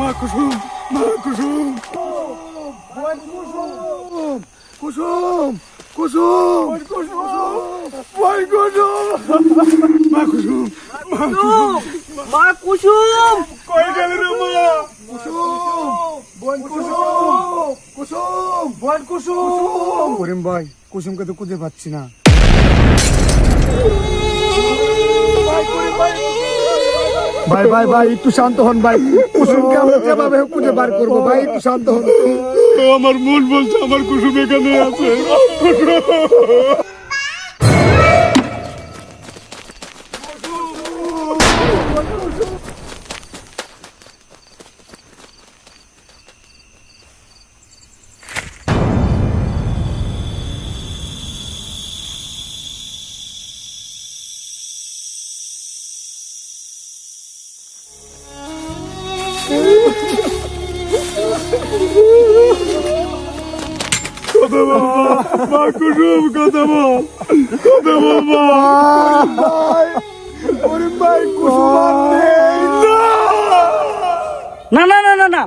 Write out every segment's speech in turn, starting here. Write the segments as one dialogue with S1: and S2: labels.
S1: মা কুসুম মা কুসুম কুসুম কুসুম কুসুম মা কুসুম মা কুসুম কই গেল রে মা কুসুম বোন কুসুম কুসুম বোন কুসুম করিম ভাই কুসুমকে তো খুঁজে পাচ্ছি না। ভাই ভাই। ভাই ভাই ভাই, একটু শান্ত হন ভাই। কুসুমকে আমরা যেভাবে খুঁজে বার করব, ভাই, একটু শান্ত হন। আমার মন বলছে, আমার কুসুম এখানে আছে। মা কুসুম কথা বল কথা বল মা ভাই করিম ভাই কুসুম না
S2: না না না না।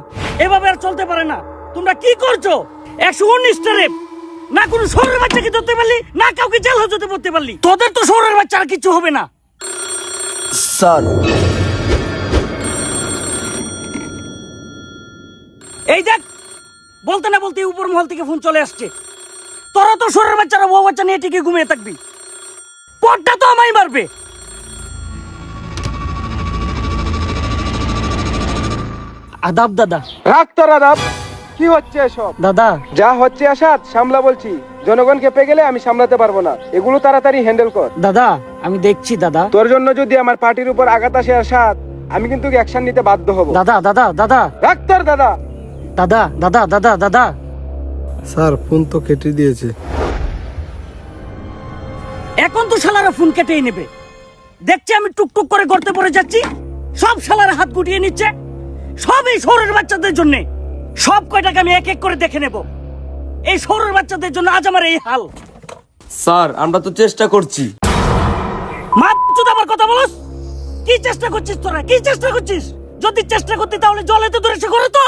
S2: এভাবে আর চলতে পারে না। তোমরা কি করছ? একশো উনিশটা রেপ না কোনো শহরের বাচ্চাকে ধরতে পারলি না কাউকে জেল হাজতে পড়তে পারলি। তোদের তো শহরের বাচ্চা আর কিছু হবে না।
S3: স্যার।
S2: এই দেখ বলতে না বলতে উপর মহল থেকে ফোন চলে আসছে। তোরা তো শহরের বাচ্চারা বউ বাচ্চা নিয়ে ঠিকই ঘুমিয়ে থাকবি। পটটা তো আমায় মারবে। আদাব দাদা।
S4: রাখ তোর আদাব। কি হচ্ছে এসব?
S2: দাদা।
S4: যা হচ্ছে আসাদ সামলা বলছি। জনগণ খেপে গেলে আমি সামলাতে পারব না। এগুলো তাড়াতাড়ি হ্যান্ডেল কর।
S2: দাদা আমি দেখছি দাদা।
S4: তোর জন্য যদি আমার পার্টির উপর আঘাত আসে আসাদ আমি কিন্তু অ্যাকশন নিতে বাধ্য হব।
S2: দাদা দাদা দাদা।
S4: রাখ তোর দাদা।
S2: দাদা দাদা দাদা দাদা।
S5: স্যার ফোন তো কেটে দিয়েছে।
S2: এখন তো শালারা ফোন কেটেই নেবে। দেখছি আমি টুকটুক করে গড়তে পড়ে যাচ্ছি। সব শালারা হাত গুটিয়ে নিচ্ছে। সব এই শহরের বাচ্চাদের জন্য। সব কয়টাকে আমি এক এক করে দেখে নেব। এই শহরের বাচ্চাদের জন্য আজ আমার এই হাল।
S3: স্যার আমরা তো চেষ্টা করছি।
S2: মাতুদ আমার কথা বলস? কি চেষ্টা করছিস তোরা? কি চেষ্টা করছিস? যদি চেষ্টা করতি তাহলে জলে তো দূরে সে করে তো।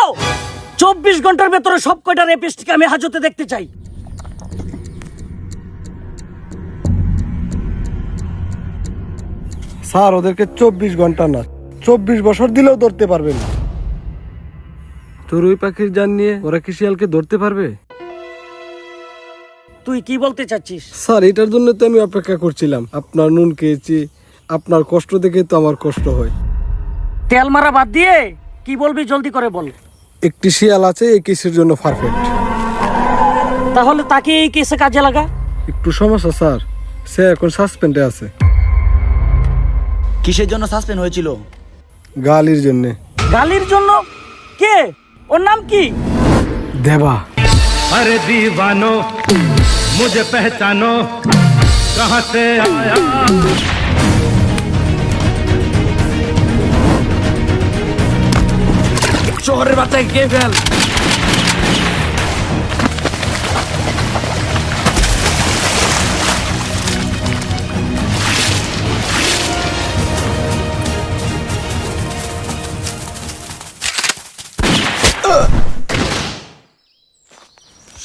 S2: চব্বিশ ঘণ্টার ভেতরে সব কয়টা রেপিস্টকে আমি হাজতে দেখতে চাই।
S5: স্যার ওদেরকে চব্বিশ ঘণ্টা না চব্বিশ বছর দিলেও ধরতে পারবে না। চড়ুই পাখির জান নিয়ে ওরা কি শিয়ালকে ধরতে পারবে?
S2: তুই কি বলতে চাচ্ছিস?
S5: স্যার এটার জন্য তো আমি অপেক্ষা করছিলাম। আপনার নুন খেয়েছি আপনার কষ্ট দেখে তো আমার কষ্ট হয়।
S2: তেল মারা বাদ দিয়ে কি বলবি জলদি করে বল।
S5: একটি শিয়াল আছে এই কেসের জন্য পারফেক্ট
S2: তাহলে তাকে এই কেসে কাজে লাগা
S5: একটু সমস্যা স্যার সে এখন সাসপেন্ডে আছে
S3: কিসের জন্য সাসপেন্ড হয়েছিল
S5: গালির জন্যে
S2: গালির জন্য কে ওর নাম কি
S5: দেবা
S6: अरे दीवानो मुझे पहचानो कहाँ से आया
S3: শহরের বাচ্চাকে কে ফেল।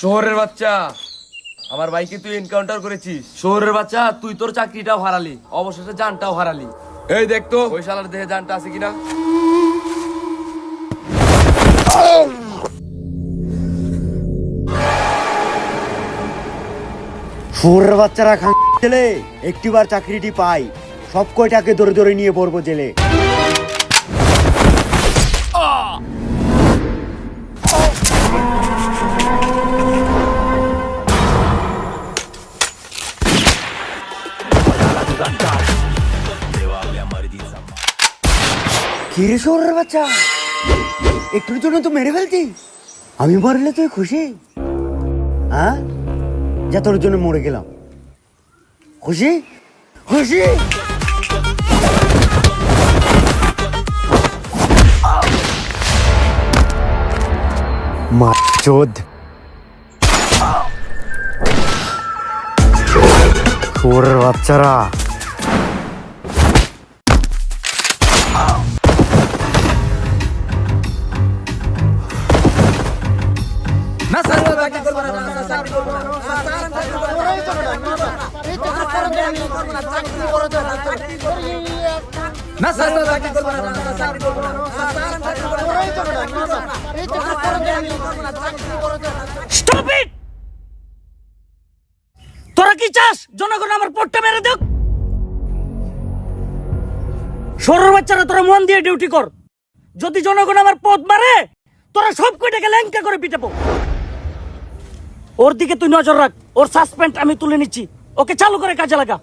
S3: শহরের বাচ্চা আমার ভাইকে তুই এনকাউন্টার করেছিস। শহরের বাচ্চা তুই তোর চাকরিটাও হারালি অবশেষে জানটাও হারালি। এই দেখ তো। ওই শালার দেহে জানটা আছে কিনা?
S7: শুয়োরের বাচ্চারা খান জেলে, একটিবার চাকরিটি পাই। সব কয়টাকে ধরে ধরে নিয়ে পড়ব জেলে। কিরে শুয়োরের বাচ্চা? একটুর জন্য তো মেরে ফেলতি। আমি মরলে তুই খুশি? হ্যাঁ যা তোর জন্য মরে গেলাম। খুশি? খুশি? বাচ্চারা।
S2: তোরা কি চাস? জনগণ আমার পটটা মেরে দেখ। সরের বাচ্চারা তোরা মন দিয়ে ডিউটি কর। যদি জনগণ আমার পথ মারে, তোরা সব কয়টাকে ল্যাংকা করে পিটাবো ওর দিকে তুই নজর রাখ। ওর সাসপেন্ড আমি তুলে নিচ্ছি। ওকে চালু করে কাজে লাগা।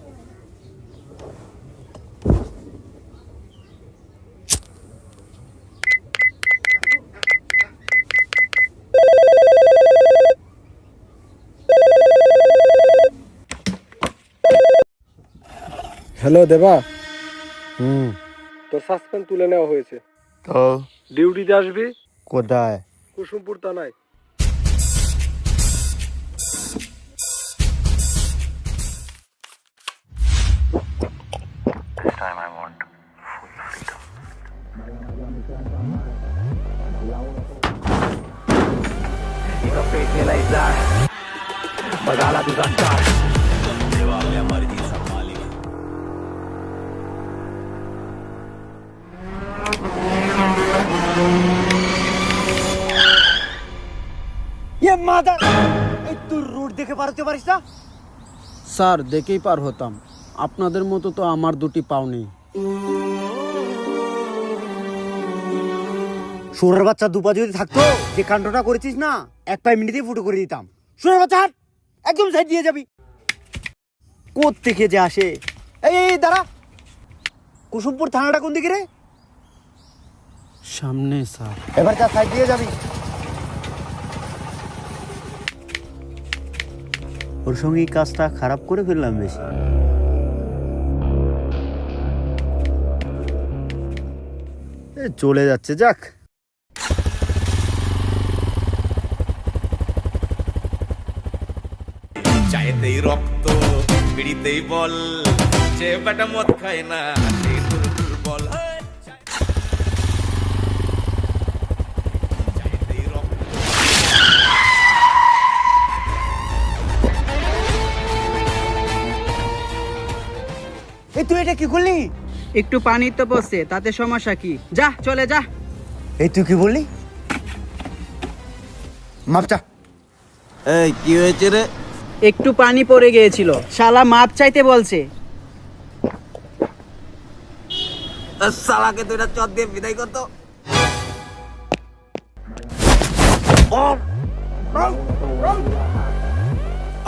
S5: হ্যালো দেবা।
S7: হুম।
S5: তোর সাসপেন্ড তুলে নেওয়া হয়েছে।
S1: তো
S5: ডিউটিতে আসবি?
S7: কোথায়?
S5: কুসুমপুর থানায়।
S7: এ মাদার এই তুই রুট দেখে পারতে পারিস না?
S8: স্যার দেখেই পার হতাম। আপনাদের মতো তো আমার দুটি পাও নেই।
S7: সোরের বাচ্চা দুপা যদি থাকতো যে কাণ্ডটা করেছিস না এক পায়ে মিনিটেই ফুটো করে দিতাম। সোরের বাচ্চা হাট একদম সাইড দিয়ে যাবি। কোথ থেকে যে আসে? এই দাঁড়া। কুসুমপুর থানাটা কোন দিকে রে?
S8: সামনে স্যার।
S7: এবার যা সাইড দিয়ে যাবি। ওর সঙ্গে এই কাজটা খারাপ করে ফেললাম বেশি। এ, চলে যাচ্ছে যাক।
S9: চায়েতেই রক্ত বিড়িতেই বল যে বেটা মদ খায় না।
S7: তুই এটা কি করলি?
S8: একটু পানি তো বসছে তাতে সমস্যা কি? যা চলে যা।
S7: এই তুই কি বললি? মাপচা
S10: এই কি হয়েছে রে?
S8: একটু পানি পড়ে গিয়েছিল। শালা মাপ চাইতে বলছে।
S10: সালাকে দুইটা চট দিয়ে বিদায় করতো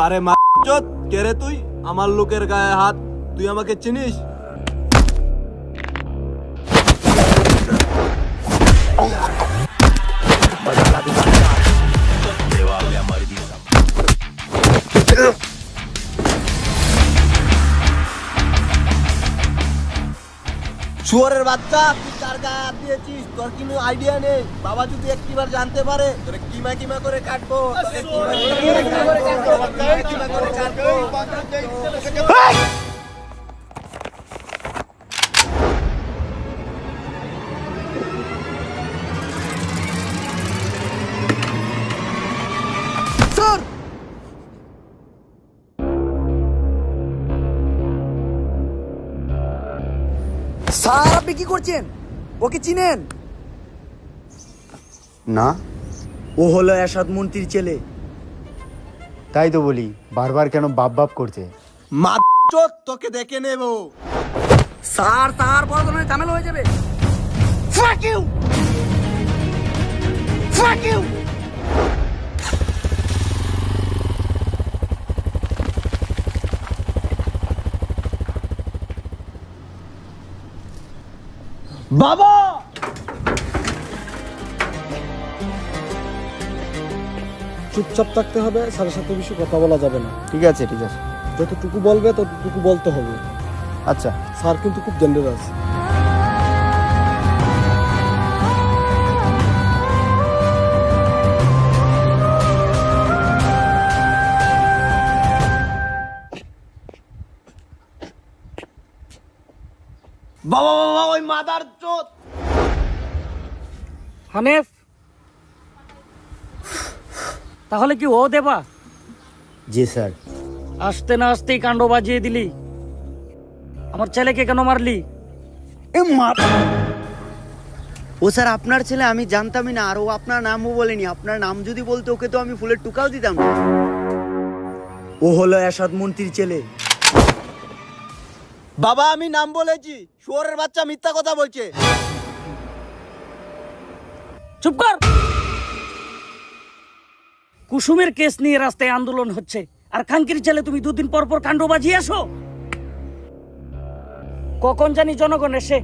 S10: আরে মা চোদ কে রে তুই? আমার লোকের গায়ে হাত। তুই আমাকে চিনিস? শুয়ারের বাচ্চা তুই কার গায়ে হাত দিয়েছিস? তোর কোনো আইডিয়া নেই? বাবা যদি একটিবার জানতে পারে তোরে কিমা কিমা করে কাটবো। কিমা কিমা করে কাটবো,
S7: স্যার আপনি কি করছেন? ওকে চিনেন? না। ও হলো এরশাদ মন্ত্রীর ছেলে। তাই তো বলি বারবার কেন বাপ বাপ করছে?
S10: মা তোকে দেখে নেব।
S8: স্যার তার বড় ধরনের ঝামেলা হয়ে যাবে।
S2: Fuck you! Fuck you!
S10: বাবা!
S5: চুপচাপ থাকতে হবে স্যারের সাথে বেশি কথা বলা যাবে না।
S7: ঠিক আছে ঠিক আছে।
S5: যতটুকু বলবে ততটুকু বলতে হবে।
S7: আচ্ছা।
S5: স্যার কিন্তু খুব ডেঞ্জারাস
S10: বাবা
S2: হানেফ তাহলে কি ও দেবা?
S7: জি স্যার।
S2: আসতে না আসতেই কাণ্ড বাজিয়ে দিলি। আমার ছেলেকে কেন মারলি?
S7: এ মা ও স্যার আপনার ছেলে আমি জানতামই না আর ও আপনার নামও বলেনি। আপনার নাম যদি বলতো ওকে তো আমি ফুলের টুকাও দিতাম। ও হলো এরশাদ মন্ত্রীর ছেলে।
S10: বাবা আমি নাম বলেছি। শুয়োরের বাচ্চা মিথ্যা কথা বলছে।
S2: চুপ কর। কুসুমের কেস নিয়ে রাস্তায় আন্দোলন হচ্ছে। আর খাঙ্কির ছেলে তুমি দুদিন পর পর কাণ্ড বাজিয়ে আসো। কখন জানি জনগণ এসে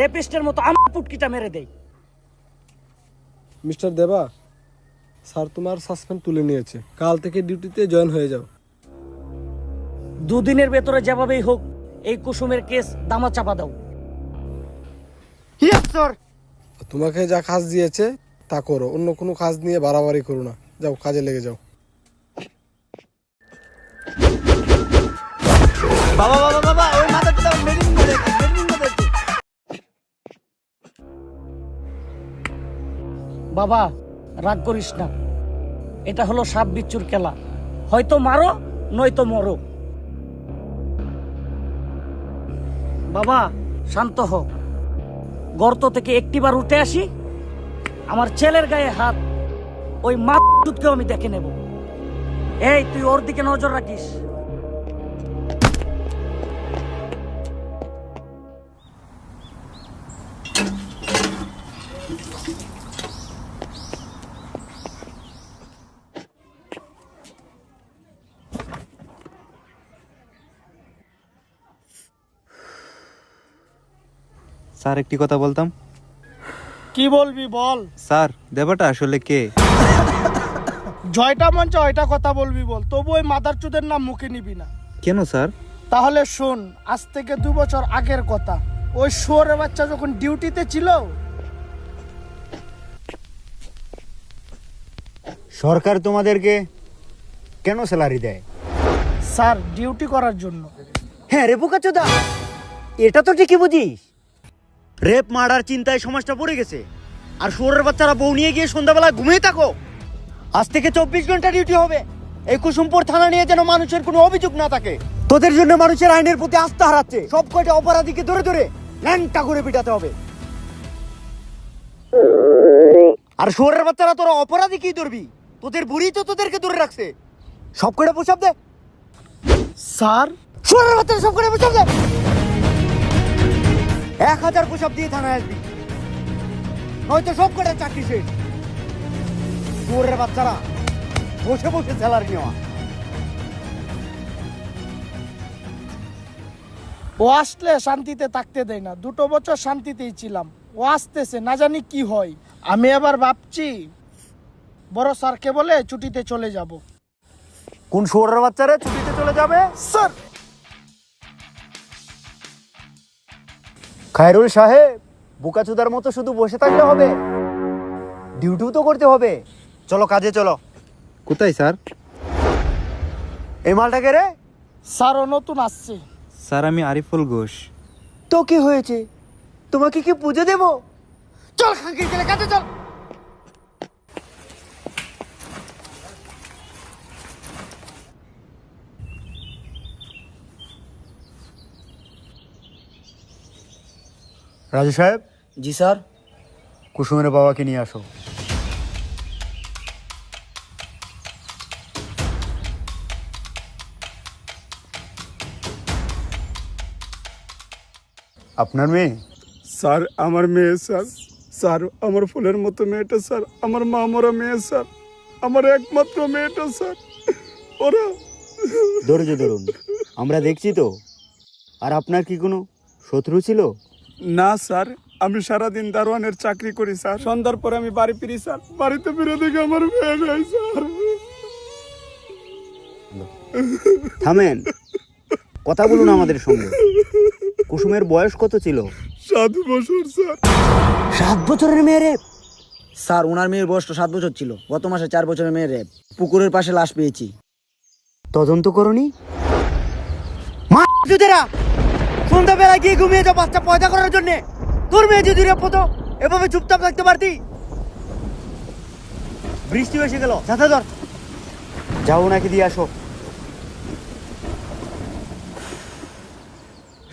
S2: রেপিস্টের মতো আমার পুটকিটা মেরে দেয়।
S5: মিস্টার দেবা স্যার তোমার সাসপেন্ড তুলে নিয়েছে। কাল থেকে ডিউটিতে জয়েন হয়ে যাও।
S2: দুদিনের ভেতরে যেভাবেই হোক এই কুসুমের কেস দামা চাপা দাও
S7: স্যার
S5: তোমাকে যা কাজ দিয়েছে তা করো। অন্য কোনো কাজ নিয়ে বাড়াবাড়ি করো না। যাও কাজে লেগে যাও।
S10: বাবা বাবা বাবা ওই মাথাটা মেডিসিন করে মেডিসিন করে
S2: বাবা রাগ করিস না। এটা হলো সাপ বিচ্ছুর খেলা। হয়তো মারো নয়তো মরো। বাবা শান্ত হ। গর্ত থেকে একটিবার উঠে আসি, আমার ছেলের গায়ে হাত, ওই মাতকেও আমি দেখে নেব। এই, তুই ওর দিকে নজর রাখিস।
S11: স্যার একটি কথা বলতাম।
S12: কি বলবি বল।
S11: স্যার দেবাটা আসলে কে?
S12: জয়টা মঞ্চ ওইটা কথা বলবি বল। তবু ওই মাদার চুদের নাম মুখে নিবি না।
S11: কেন স্যার?
S12: তাহলে শোন আজ থেকে দু বছর আগের কথা। ওই শুয়োরের বাচ্চা যখন ডিউটিতে ছিল
S7: সরকার তোমাদেরকে কেন স্যালারি দেয়?
S12: স্যার ডিউটি করার জন্য।
S7: হ্যাঁ রে বোকাচোদা এটা তো ঠিকই বুঝিস। রেপ মার্ডার চিন্তায় সমাজটা পড়ে গেছে। আর শুয়োরের বাচ্চারা বউ নিয়ে গিয়ে সন্ধ্যাবেলা ঘুমিয়ে থাকো। আজ থেকে চব্বিশ ঘণ্টা ডিউটি হবে। এই কুসুমপুর থানা নিয়ে যেন মানুষের কোনো অভিযোগ না থাকে। তোদের জন্য মানুষের আইনের প্রতি আস্থা হারাচ্ছে। সব কয়টা অপরাধীকে ধরে ধরে ল্যাংটা করে পিটাতে হবে। আর শুয়োরের বাচ্চারা তোরা অপরাধী কি ধরবি। তোদের বুড়ি তো তোদেরকে ধরে রাখছে। সব কয়টা পোশাব দে।
S12: স্যার?
S7: শুয়োরের বাচ্চারা সব কয়টা পোশাব দে। এক হাজার পোশাক দিয়ে থানায় আসবি। নয়তো সব কটা চাকরি শেষ। শুয়োরের বাচ্চারা বসে বসে স্যালারি নেওয়া।
S12: ও আসলে শান্তিতে থাকতে দেয় না। দুটো বছর শান্তিতেই ছিলাম। ও আসতেছে না জানি কি হয়। আমি আবার ভাবছি বড় স্যারকে বলে ছুটিতে চলে যাব।
S7: কোন শুয়োরের বাচ্চারা ছুটিতে চলে যাবে?
S12: স্যার!
S7: খায়রুল সাহেব বোকাচুদার মতো শুধু বসে থাকলে হবে। ডিউটিও তো করতে হবে। চলো কাজে চলো।
S11: কোথায় স্যার?
S7: এই মালটা কে রে।
S12: স্যার ও নতুন আসছে।
S11: স্যার আমি আরিফুল ঘোষ।
S7: তো কি হয়েছে? তোমাকে কি পুজো দেব? চল খাঙ্কির ছেলে কাজে চল। রাজু সাহেব?
S10: জি স্যার।
S7: কুসুমের বাবাকে নিয়ে আসো। আপনার মেয়ে?
S1: স্যার আমার মেয়ে স্যার। স্যার আমার ফুলের মতো মেয়েটা স্যার। আমার মা মরা মেয়ে স্যার। আমার একমাত্র মেয়েটা স্যার। ওরা
S7: ধৈর্য ধরুন। আমরা দেখছি তো। আর আপনার কি কোনো শত্রু ছিল?
S1: না স্যার। আমি সারাদিন দারোয়ানের চাকরি করি স্যার। সন্ধ্যার পরে আমি বাড়ি ফিরি স্যার। বাড়িতে ফিরে দেখি আমার মেয়ে নাই স্যার।
S7: থামেন। কথা বলুন আমাদের সঙ্গে। কুসুমের বয়স কত ছিল?
S1: সাত বছর স্যার।
S7: সাত বছরের মেয়ে রে।
S10: স্যার ওনার মেয়ের বয়স তো সাত বছর ছিল। গত মাসে চার বছরের মেয়ের রেপ পুকুরের পাশে লাশ পেয়েছি।
S7: তদন্ত করনি? মা সন্ধ্যাবেলা গিয়ে ঘুমিয়ে যাও বাচ্চা পয়দা করার জন্য। তোর মেয়ে যদি রেপ হতো এভাবে চুপচাপ থাকতে পারতি? বৃষ্টি এসে গেল। ছাতা ধর। যাও নাকি দিয়ে আসো।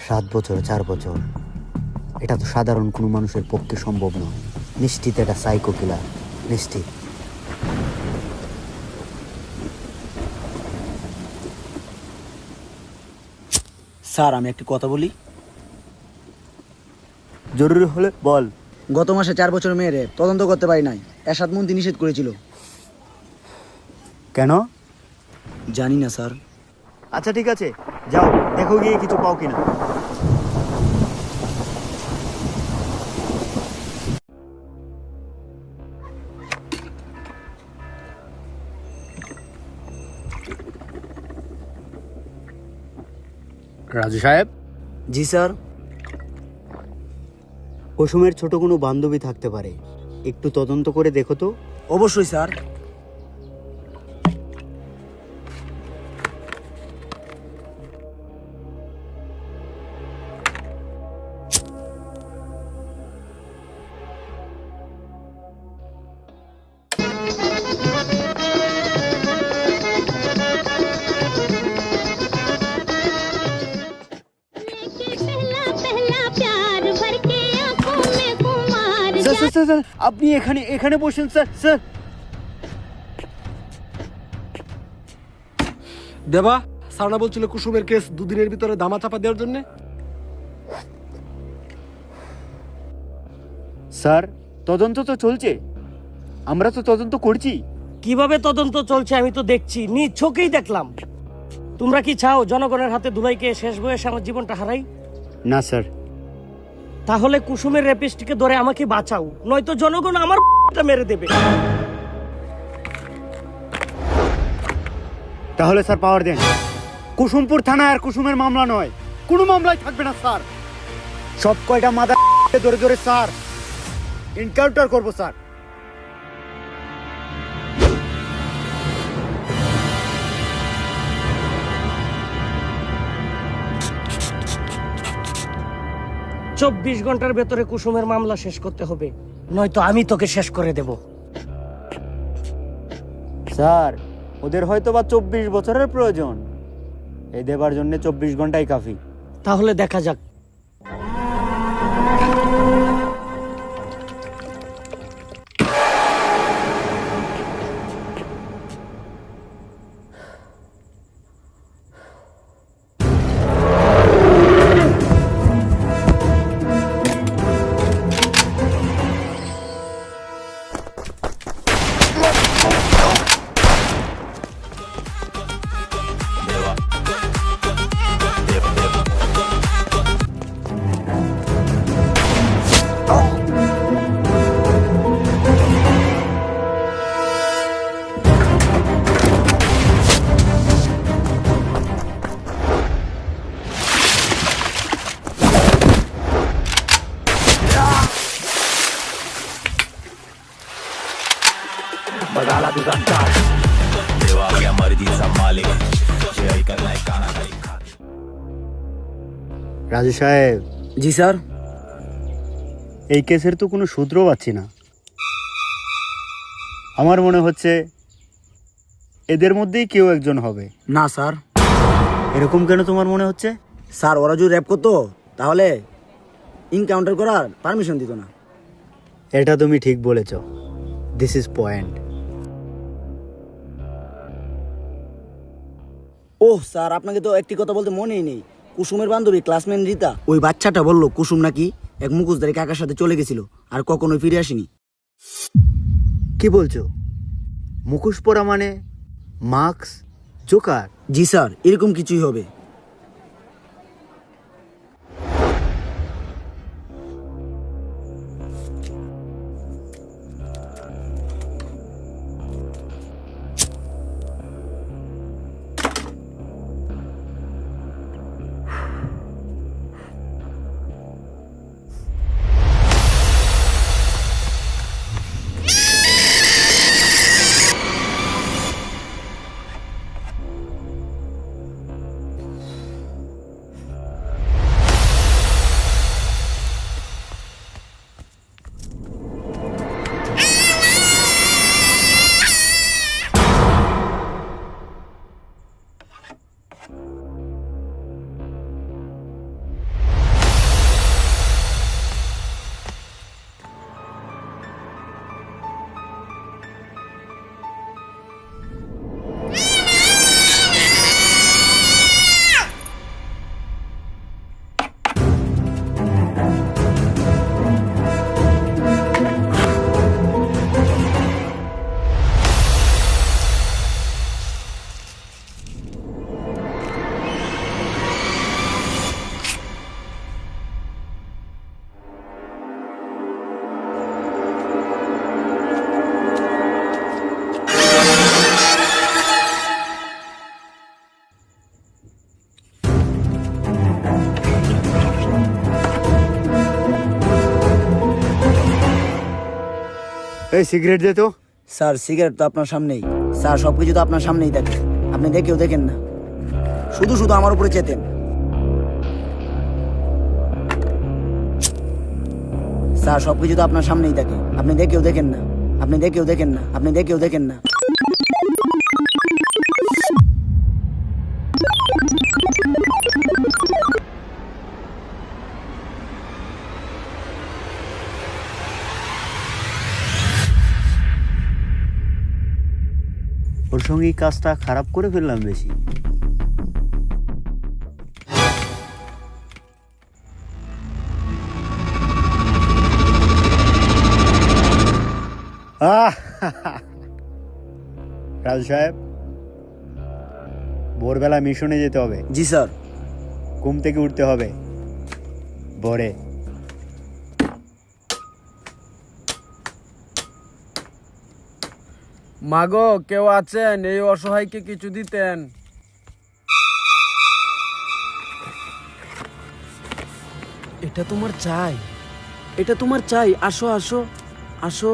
S7: সাত বছর, চার বছর। এটা তো সাধারণ কোনো মানুষের পক্ষে সম্ভব নয়। নিশ্চিত এটা সাইকো কিলার নিশ্চিত।
S8: স্যার আমি একটি কথা বলি।
S7: জরুরি হলে বল।
S8: গত মাসে চার বছর মেয়েরে তদন্ত করতে পারি নাই। এরশাদ মন্ত্রী নিষেধ করেছিল।
S7: কেন?
S8: জানি না স্যার।
S7: আচ্ছা ঠিক আছে। যাও দেখো গিয়ে কিছু পাও কিনা।
S8: রাজু সাহেব। জি স্যার।
S7: কুসুমের ছোট কোনো বান্ধবী থাকতে পারে। একটু তদন্ত করে দেখো তো।
S8: অবশ্যই স্যার
S7: স্যার। এখানে এখানে বসেন স্যার স্যার।
S5: দেবা সারনা বলছিল কুসুমের কেস দুদিনের ভিতরে দামা চাপা দেওয়ার জন্য।
S7: স্যার তদন্ত তো চলছে। আমরা তো তদন্ত করছি।
S2: কীভাবে তদন্ত চলছে আমি তো দেখছি নিজ চোখেই দেখলাম। তোমরা কি চাও জনগণের হাতে ধুলাইকে শেষ বয়সে আমার জীবনটা হারাই?
S7: না স্যার।
S2: তাহলে কুসুমের রেপিস্টকে ধরে আমাকে বাঁচাও। নয়তো জনগণ আমার মেরে দেবে।
S7: তাহলে স্যার পাওয়ার দেন। কুসুমপুর থানা আর কুসুমের মামলা নয়। কোনো মামলায় থাকবে না, স্যার। সব কয়টা মাদার ধরে ধরে, স্যার? এনকাউন্টার করব, স্যার।
S2: চব্বিশ ঘণ্টার ভেতরে কুসুমের মামলা শেষ করতে হবে। নয়তো আমি তোকে শেষ করে দেব।
S7: স্যার ওদের হয়তো বা চব্বিশ বছরের প্রয়োজন। এই দেবার জন্য চব্বিশ ঘন্টাই কাফি।
S2: তাহলে দেখা যাক।
S7: রাজু সাহেব।
S8: জি স্যার।
S7: এই কেসের তো কোনো সূত্র পাচ্ছি না। আমার মনে হচ্ছে এদের মধ্যেই কেউ একজন হবে।
S8: না স্যার।
S7: এরকম কেন তোমার মনে হচ্ছে?
S8: স্যার ওরা যদি র্যাপ করতো তাহলে ইনকাউন্টার করার পারমিশন দিত না।
S7: এটা তুমি ঠিক বলেছ। This is point
S8: oh sir আপনাকে তো একটি কথা বলতে মনেই নেই। কুসুমের বান্ধবী ক্লাসমেট রীতা ওই বাচ্চাটা বলল কুসুম নাকি এক মুখোশধারী কাকার সাথে চলে গেছিল আর কখনোই ফিরে আসেনি।
S7: কি বলছো? মুখোশ পরা মানে মাস্ক জোকার?
S8: জি স্যার এরকম কিছুই হবে।
S7: এই সিগারেট দে তো।
S8: স্যার, সিগারেট তো আপনার সামনেই। স্যার সব কিছু তো আপনার সামনেই থাকে আপনি দেখেও দেখেন না। শুধু শুধু আমার উপরে চেতেন। স্যার সব কিছু তো আপনার সামনেই থাকে আপনি দেখেও দেখেন না। আপনি দেখেও দেখেন না। আপনি দেখেও দেখেন না।
S7: সঙ্গে এই কাজটা খারাপ করে ফেললাম বেশি! রাজু সাহেব ভোরবেলা মিশনে যেতে হবে।
S8: জি স্যার।
S7: ঘুম থেকে উঠতে হবে। ভোরে।
S1: মাগো কেউ আছেন? এই অসহায়কে কিছু দিতেন। এটা তোমার চাই। এটা তোমার চাই। আসো আসো আসো।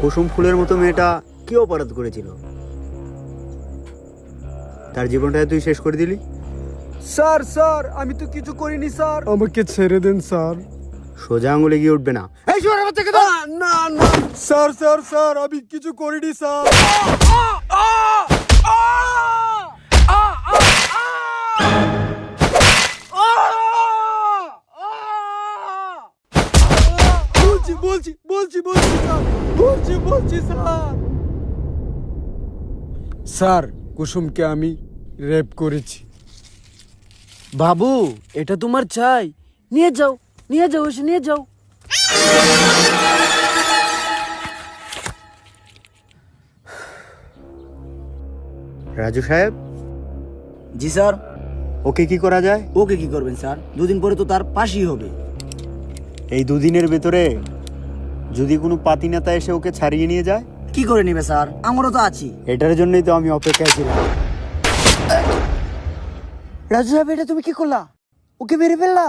S7: কুসুম ফুলের মতো মেয়েটা কি অপরাধ করেছিল? তার জীবনটা তুই শেষ করে দিলি?
S5: স্যার স্যার আমি তো কিছু করিনি স্যার। আমাকে ছেড়ে দেন স্যার।
S7: সোজা আঙুলে গিয়ে উঠবে না।
S5: এই শুয়ারের বাচ্চাকে না না স্যার স্যার স্যার আমি কিছু করিনি স্যার। স্যার কুসুমকে আমি রেপ করেছি।
S1: বাবু এটা তোমার চাই। নিয়ে যাও নিয়ে যাও এসে নিয়ে যাও।
S7: রাজু সাহেব?
S8: জি স্যার।
S7: ওকে কি করা যায়?
S8: ওকে কি করবেন স্যার? দুদিন পরে তো তার পাশই হবে।
S7: এই দুদিনের ভেতরে যদি কোনো পাতি নেতা এসে ওকে ছাড়িয়ে নিয়ে যায়?
S8: কি করে নেবে স্যার? আমারও তো আছি।
S7: এটার জন্যই তো আমি অপেক্ষায় ছিলাম।
S8: রাজু সাহেব এটা তুমি কি করলা? ওকে মেরে ফেললা?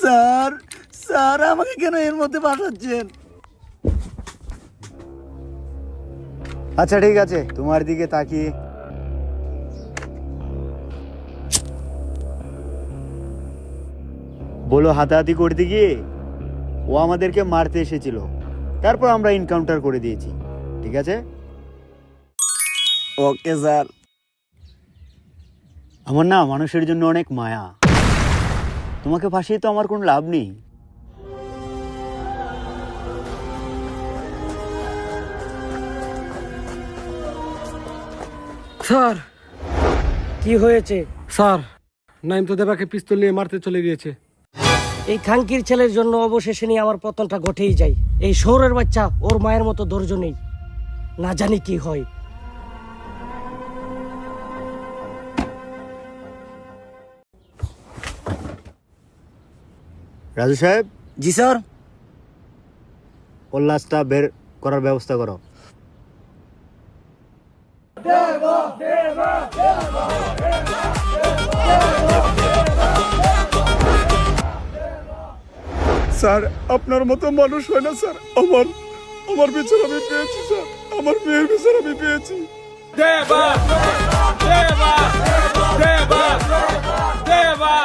S8: স্যার স্যার আমাকে কেন এর মধ্যে পাঠাচ্ছেন?
S7: আচ্ছা ঠিক আছে তোমার দিকে তাকিয়ে। বলো হাতাহাতি করতে গিয়ে ও আমাদেরকে মারতে এসেছিল। তারপর আমরা এনকাউন্টার করে দিয়েছি ঠিক আছে?
S8: ওকে স্যার
S7: আমার না মানুষের জন্য অনেক মায়া। তোমাকে ফাঁসিয়ে তো আমার কোনো লাভ নেই।
S5: স্যার
S2: কি হয়েছে?
S5: স্যার নাইম তো দেবাকে পিস্তল নিয়ে মারতে চলে গিয়েছে।
S2: এই খাঙ্কির ছেলের জন্য অবশেষে নিয়ে আমার পতনটা ঘটেই যায় এই শহরের বাচ্চা ওর মায়ের মতো ধৈর্য নেই না জানি কি হয়
S7: রাজু সাহেব
S8: জি স্যার
S7: ওর লাশটা বের করার ব্যবস্থা করো
S1: স্যার, আপনার মতো মানুষ হয় না, স্যার। আমার আমার বিচার আমি পেয়েছি, স্যার। আমার মেয়ের বিচার আমি পেয়েছি। দেবা দেবা দেবা দেবা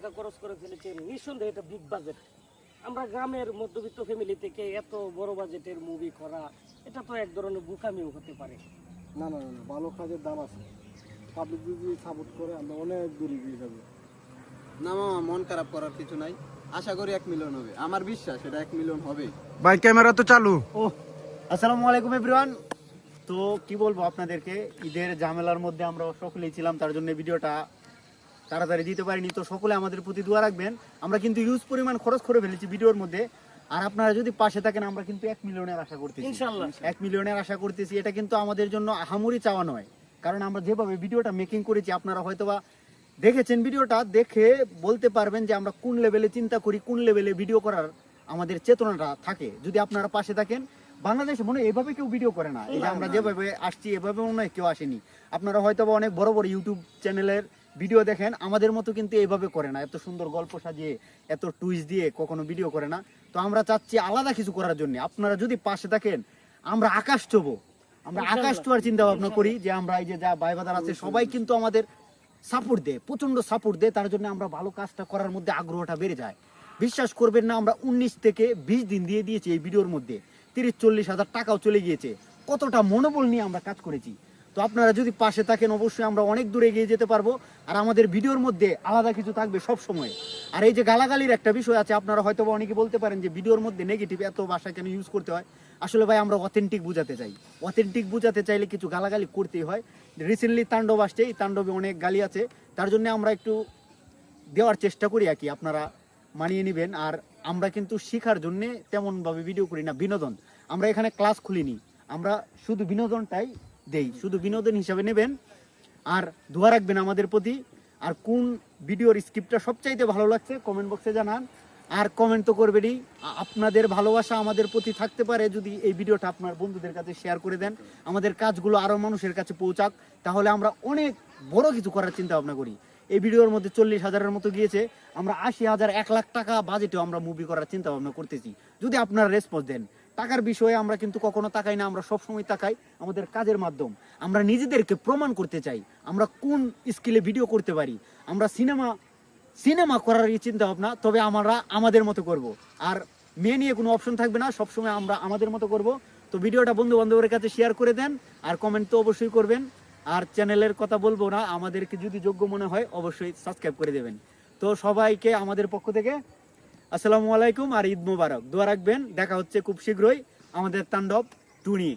S2: টাকা খরচ করে ফেলেছেন নিঃসন্দেহে এটা বিগ বাজেট আমরা গ্রামের মধ্যবিত্ত ফ্যামিলি থেকে এত বড় বাজেটের মুভি করা এটা তো এক ধরনের বুকামিও হতে পারে।
S5: না না না ভালো কাজের দাম আছে। পাবলিক যদি সাপোর্ট করে আমরা অনেক দূরে এগিয়ে যাব।
S10: না মামা মন খারাপ করার কিছু নাই। আশা করি এক মিলিয়ন হবে। আমার বিশ্বাস এটা এক মিলিয়ন হবে।
S1: ভাই ক্যামেরা তো চালু।
S7: ও আসসালামু আলাইকুম এভরিওয়ান তো কি বলব আপনাদেরকে ঈদের ঝামেলার মধ্যে আমরা সকলেই ছিলাম তার জন্য ভিডিওটা তাড়াতাড়ি দিতে পারিনি তো সকলে আমাদের প্রতি দোয়া রাখবেন। আমরা কিন্তু ইউজ পরিমাণ খরচ করে ফেলেছি ভিডিওর মধ্যে। আর আপনারা যদি পাশে থাকেন আমরা কিন্তু এক মিলিয়নের আশা করতেছি। এক মিলিয়নের আশা করতেছি এটা কিন্তু আমাদের জন্য আহামরি চাওয়া নয়। কারণ আমরা যেভাবে ভিডিওটা মেকিং করেছি আপনারা হয়তোবা দেখেছেন ভিডিওটা দেখে বলতে পারবেন যে আমরা কোন লেভেলে চিন্তা করি কোন লেভেলে ভিডিও করার আমাদের চেতনাটা থাকে। যদি আপনারা পাশে থাকেন বাংলাদেশে মনে হয় এভাবে কেউ ভিডিও করে না। এই যে আমরা যেভাবে আসছি এভাবে মনে হয় কেউ আসেনি। আপনারা হয়তো বা অনেক বড় বড় ইউটিউব চ্যানেলের ভিডিও দেখেন আমাদের মতো কিন্তু এইভাবে করে না। এত সুন্দর গল্প সাজিয়ে এত টুইস্ট দিয়ে কখনো ভিডিও করে না। তো আমরা চাচ্ছি আলাদা কিছু করার জন্য। আপনারা যদি পাশে থাকেন আমরা আকাশ চবো আমরা আকাশ ছোঁয়ার চিন্তা ভাবনা করি যে আমরা এই যে যা ভাই বাদার আছে সবাই কিন্তু আমাদের সাপোর্ট দেয় প্রচণ্ড সাপোর্ট দেয়। তার জন্য আমরা ভালো কাজটা করার মধ্যে আগ্রহটা বেড়ে যায়। বিশ্বাস করবেন না আমরা উনিশ থেকে বিশ দিন দিয়ে দিয়েছি এই ভিডিওর মধ্যে। তিরিশ চল্লিশ হাজার টাকাও চলে গিয়েছে। কতটা মনোবল নিয়ে আমরা কাজ করেছি। তো আপনারা যদি পাশে থাকেন, অবশ্যই আমরা অনেক দূরে এগিয়ে যেতে পারব। আর আমাদের ভিডিওর মধ্যে আলাদা কিছু থাকবে সব সময় আর এই যে গালাগালির একটা বিষয় আছে, আপনারা হয়তো অনেকে বলতে পারেন যে ভিডিওর মধ্যে নেগেটিভ এত ভাষা কেন ইউজ করতে হয়? আসলে ভাই, আমরা অথেন্টিক বুঝাতে চাই। অথেন্টিক বুঝাতে চাইলে কিছু গালাগালি করতেই হয়। রিসেন্টলি তাণ্ডব আসছে, এই তাণ্ডবে অনেক গালি আছে। তার জন্য আমরা একটু দেওয়ার চেষ্টা করি আর কি, আপনারা মানিয়ে নেবেন। আর আমরা কিন্তু শেখার জন্যে তেমনভাবে ভিডিও করি না, বিনোদন। আমরা এখানে ক্লাস খুলিনি। আমরা শুধু বিনোদনটাই দেই, শুধু বিনোদন হিসাবে নেবেন আর দোয়া রাখবেন আমাদের প্রতি। আর কোন ভিডিওর স্ক্রিপ্টটা সবচাইতে ভালো লাগছে কমেন্ট বক্সে জানান। আর কমেন্ট তো করবেনই। আপনাদের ভালোবাসা আমাদের প্রতি থাকতে পারে যদি এই ভিডিওটা আপনার বন্ধুদের কাছে শেয়ার করে দেন। আমাদের কাজগুলো আরও মানুষের কাছে পৌঁছাক, তাহলে আমরা অনেক বড় কিছু করার চিন্তা ভাবনা করি। এই ভিডিওর মধ্যে চল্লিশ হাজারের মতো গিয়েছে, আমরা আশি হাজার এক লাখ টাকা বাজেটেও আমরা মুভি করার চিন্তা ভাবনা করতেছি। যদি আপনারা রেসপন্স দেন টাকার বিষয়ে আমরা কিন্তু কখনো তাকাই না, আমরা সবসময় তাকাই আমাদের কাজের মাধ্যম। আমরা নিজেদেরকে প্রমাণ করতে চাই, আমরা কোন স্কিলে ভিডিও করতে পারি। আমরা সিনেমা সিনেমা করার চিন্তা ভাবনা তবে আমরা আমাদের মতো করব। আর মেয়ে নিয়ে কোনো অপশন থাকবে না, সবসময় আমরা আমাদের মতো করব। তো ভিডিওটা বন্ধু বান্ধবের কাছে শেয়ার করে দেন, আর কমেন্ট তো অবশ্যই করবেন। আর চ্যানেলের কথা বলব না, আমাদেরকে যদি যোগ্য মনে হয়, অবশ্যই সাবস্ক্রাইব করে দেবেন। তো সবাইকে আমাদের পক্ষ থেকে আসসালামু আলাইকুম আর ঈদ মুবারক। দোয়া রাখবেন। দেখা হচ্ছে খুব শীঘ্রই আমাদের তাণ্ডব টু নিয়ে।